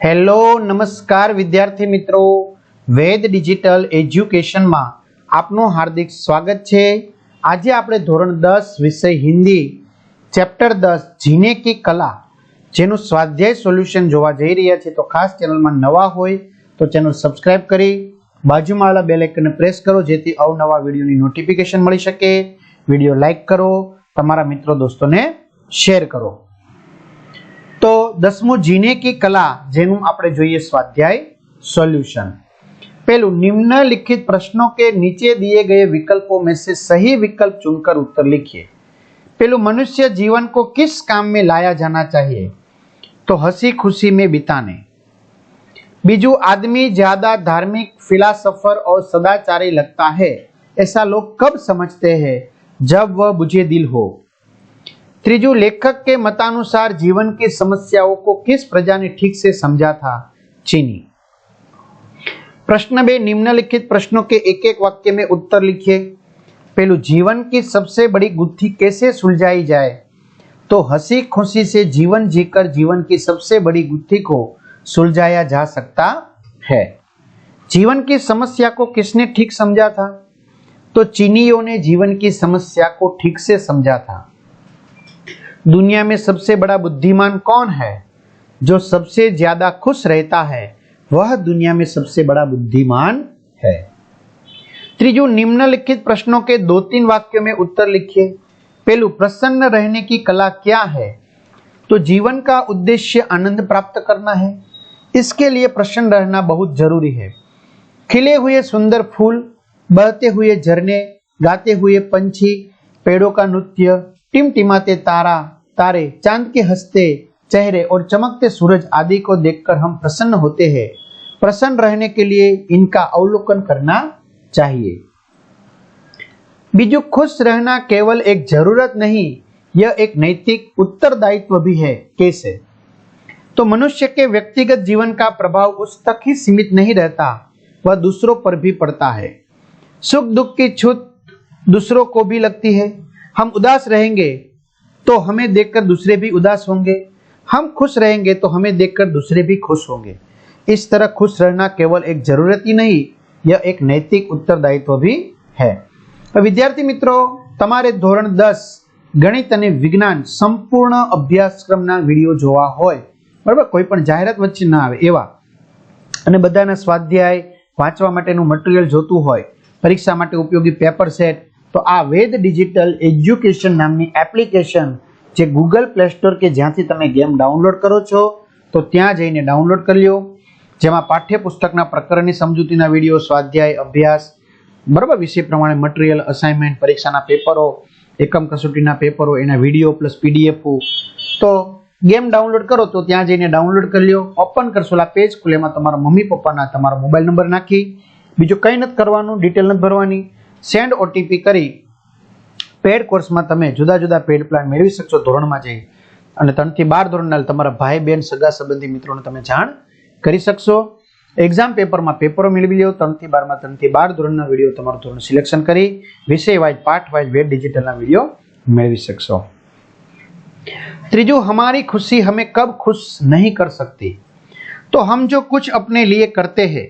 Hello, નમસ્કાર વિદ્યાર્થી મિત્રો. વેદ ડિજિટલ એજ્યુકેશનમાં આપનું હાર્દિક સ્વાગત છે. આજે આપણે ધોરણ દસ વિષય હિન્દી, ચેપ્ટર દસ, જીને કી કલા, જેનું સ્વાધ્યાય સોલ્યુશન જોવા જઈ રહ્યા છે. તો ખાસ ચેનલમાં નવા હોય તો ચેનલ સબસ્ક્રાઇબ કરી, બાજુમાં આવેલા બેલ પ્રેસ કરો, જેથી અવનવા વિડીયોની નોટિફિકેશન મળી શકે. વીડિયો લાઈક કરો, તમારા મિત્રો, દોસ્તોને શેર કરો. तो दसमो जीने की कला जेन आप જોઈએ સ્વાધ્યાય, સોલ્યુશન. पहलू निम्नलिखित प्रश्नों के नीचे दिए गए विकल्पों में से सही विकल्प चुनकर उत्तर लिखिए पहलू मनुष्य जीवन को किस काम में लाया जाना चाहिए तो हँसी खुशी में बिताने बीजू आदमी ज़्यादा धार्मिक फिलासफर और सदाचारी लगता है ऐसा लोग कब समझते हैं जब वह बुझे दिल हो त्रिजु लेखक के मतानुसार जीवन की समस्याओं को किस प्रजा ने ठीक से समझा था? चीनी। प्रश्न बे निम्नलिखित प्रश्नों के एक एक वाक्य में उत्तर लिखिए। पहलू, जीवन की सबसे बड़ी गुत्थी कैसे सुलझाई जाए? तो हँसी खुशी से जीवन जीकर जीवन की सबसे बड़ी गुत्थी को सुलझाया जा सकता है। जीवन की समस्या को किसने ठीक समझा था? तो चीनियों ने जीवन की समस्या को ठीक से समझा था। दुनिया में सबसे बड़ा बुद्धिमान कौन है? जो सबसे ज़्यादा खुश रहता है, वह दुनिया में सबसे बड़ा बुद्धिमान है। त्रिजु, निम्नलिखित प्रश्नों के दो तीन वाक्यों में उत्तर लिखिए। पहलू, प्रसन्न रहने की कला क्या है? तो जीवन का उद्देश्य आनंद प्राप्त करना है। इसके लिए प्रसन्न रहना बहुत ज़रूरी है। खिले हुए सुंदर फूल, बहते हुए झरने, गाते हुए पंछी, पेड़ों का नृत्य, टिमटिमाते तारा तारे, चाँद के हँसते चेहरे और चमकते सूरज आदि को देखकर हम प्रसन्न होते हैं। प्रसन्न रहने के लिए इनका अवलोकन करना चाहिए। बीजू खुश रहना केवल एक ज़रूरत नहीं, यह एक नैतिक उत्तरदायित्व भी है, कैसे तो मनुष्य के व्यक्तिगत जीवन का प्रभाव उस तक ही सीमित नहीं रहता, वह दूसरों पर भी पड़ता है। सुख दुख की छूत दूसरों को भी लगती है। हम उदास रहेंगे तो हमें देखकर दूसरे भी उदास होंगे हम खुश रहेंगे तो हमें देखकर दूसरे भी खुश होंगे इस तरह खुश रहना केवल एक जरूरत ही नहीं यह एक नैतिक उत्तरदायित्व भी है વિદ્યાર્થી મિત્રો તમારે ધોરણ દસ ગણિત અને વિજ્ઞાન સંપૂર્ણ અભ્યાસક્રમના વિડીયો જોવા હોય બરાબર કોઈ પણ જાહેરાત વચ્ચે ના આવે એવા અને બધાના સ્વાધ્યાય વાંચવા માટેનું મટીરિયલ જોતું હોય પરીક્ષા માટે ઉપયોગી પેપર સેટ તો આ વેદ ડિજિટલ એજ્યુકેશન નામની એપ્લિકેશન જે ગૂગલ પ્લે સ્ટોર કે જ્યાંથી તમે ગેમ ડાઉનલોડ કરો છો, તો ત્યાં જઈને ડાઉનલોડ કરી લો જેમાં પાઠ્યપુસ્તકના પ્રકરણની સમજૂતીના વીડિયો, સ્વાધ્યાય, અભ્યાસ, બરાબર વિષય પ્રમાણે મટીરિયલ અસાઇનમેન્ટ પરીક્ષાના પેપરો, એકમ કસોટીના પેપરો, એના વીડિયો પ્લસ પીડીએફ તો ગેમ ડાઉનલોડ કરો તો ત્યાં જઈને ડાઉનલોડ કરી લો ઓપન કરશો આ પેજ ખુલેમાં તમારા મમ્મી પપ્પાના તમારો મોબાઈલ નંબર નાખી. બીજું કંઈ નથી કરવાનું ડિટેલ નથી ભરવાની. सेंड ओटीपी कर पेड कोर्स में तुम जुदा जुदा पेड प्लान मेरी सकसो धोरण में जाइए और तरण थी बार धोरण भाई बहन सगा संबंधी मित्रों ने तुम जाण कर सकसो एक्जाम पेपर में पेपरो मिली लो तरण बार तरण थी बार धोरण वीडियो तरह धोर सिल्शन कर विषय वाइज वेब डिजिटल वीडियो मेरी सकसो तीजू हमारी खुशी हमें कब खुश नहीं कर सकती तो हम जो कुछ अपने लिए करते हैं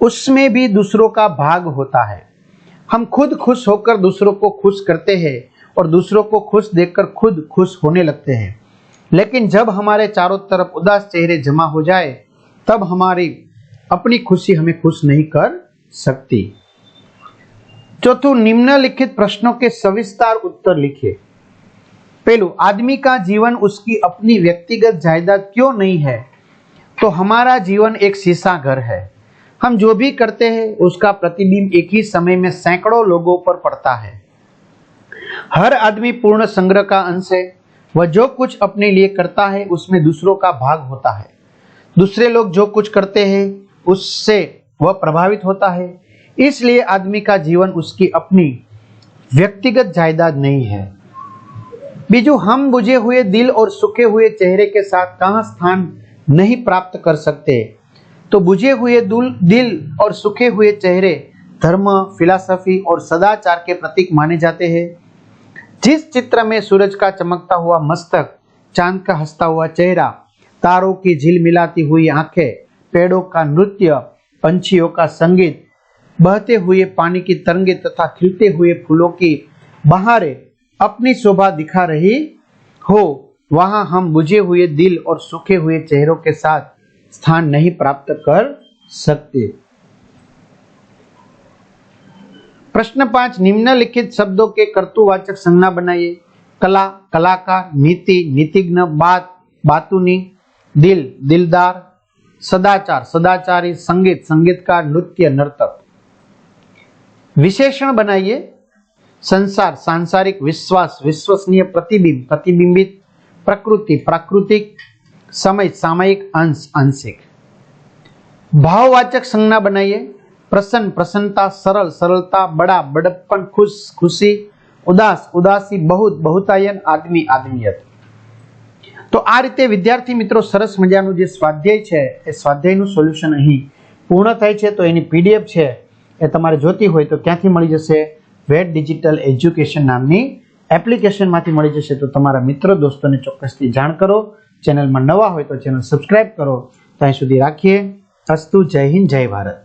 उसमें भी दूसरों का भाग होता है हम खुद खुश होकर दूसरों को खुश करते हैं और दूसरों को खुश देखकर खुद खुश होने लगते हैं। लेकिन जब हमारे चारों तरफ़ उदास चेहरे जमा हो जाए, तब हमारी अपनी खुशी हमें खुश नहीं कर सकती। चौथों, निम्नलिखित प्रश्नों के सविस्तार उत्तर लिखिए पहलू, आदमी का जीवन उसकी अपनी व्यक्तिगत जायदाद क्यों नहीं है? तो हमारा जीवन एक शीशा घर है। हम जो भी करते हैं, उसका प्रतिबिंब एक ही समय में सैकड़ों लोगों पर पड़ता है। हर आदमी पूर्ण संग्रह का अंश है। वह जो कुछ अपने लिए करता है, उसमें दूसरों का भाग होता है। दूसरे लोग जो कुछ करते हैं, उससे वह प्रभावित होता है। इसलिए आदमी का जीवन उसकी अपनी व्यक्तिगत जायदाद नहीं है। बीजू हम बुझे हुए दिल और सूखे हुए चेहरे के साथ कहाँ स्थान नहीं प्राप्त कर सकते? तो बुझे हुए दिल और सूखे हुए चेहरे धर्म, फिलासफी और सदाचार के प्रतीक माने जाते हैं। जिस चित्र में सूरज का चमकता हुआ मस्तक, चाँद का हंसता हुआ चेहरा, तारों की झिलमिलाती हुई आँखें, पेड़ों का नृत्य, पंछियों का संगीत, बहते हुए पानी की तरंगे तथा खिलते हुए फूलों की बहारें अपनी शोभा दिखा रही हो, वहाँ हम बुझे हुए दिल और सूखे हुए चेहरों के साथ स्थान नहीं प्राप्त कर सकते। प्रश्न पाँच, निम्नलिखित शब्दों के कर्तुवाचक संज्ञा बनाइए। कला, कलाकार, नीति, नीतिज्ञ, बात, बातुनी, दिल, दिलदार, सदाचार, सदाचारी, संगीत, संगीतकार, नृत्य, नर्तक। विशेषण बनाइए। संसार, सांसारिक विश्वास, विश्वसनीय प्रतिबिंब, प्रतिबिंबित प्रकृति, प्राकृतिक સમય સામયિક અંશ આંશિક ભાવવાચક સંજ્ઞા બનાવીએ પ્રસન્ન પ્રસન્નતા, સરળ સરળતા, બડા બડપ્પન, ખુશ ખુશી, ઉદાસ ઉદાસી, બહુત બહુતાયન આદમી આદમીયત તો આ રીતે વિદ્યાર્થી મિત્રો સરસ મજાનું જે સ્વાધ્યાય છે, એ સ્વાધ્યાયનું સોલ્યુશન અહીં પૂર્ણ થાય છે. તો એની પીડીએફ છે, એ તમારે જોતી હોય તો ક્યાંથી મળી જશે. વેટ ડિજિટલ એજ્યુકેશન નામની એપ્લિકેશનમાંથી મળી જશે. તો તમારા મિત્રો, દોસ્તોને ચોક્કસથી જાણ કરો. ચેનલમાં નવા હોય તો ચેનલ સબસ્ક્રાઇબ કરો. ત્યાં સુધી રાખીએ. અસ્તુ જય હિન્દ, જય ભારત.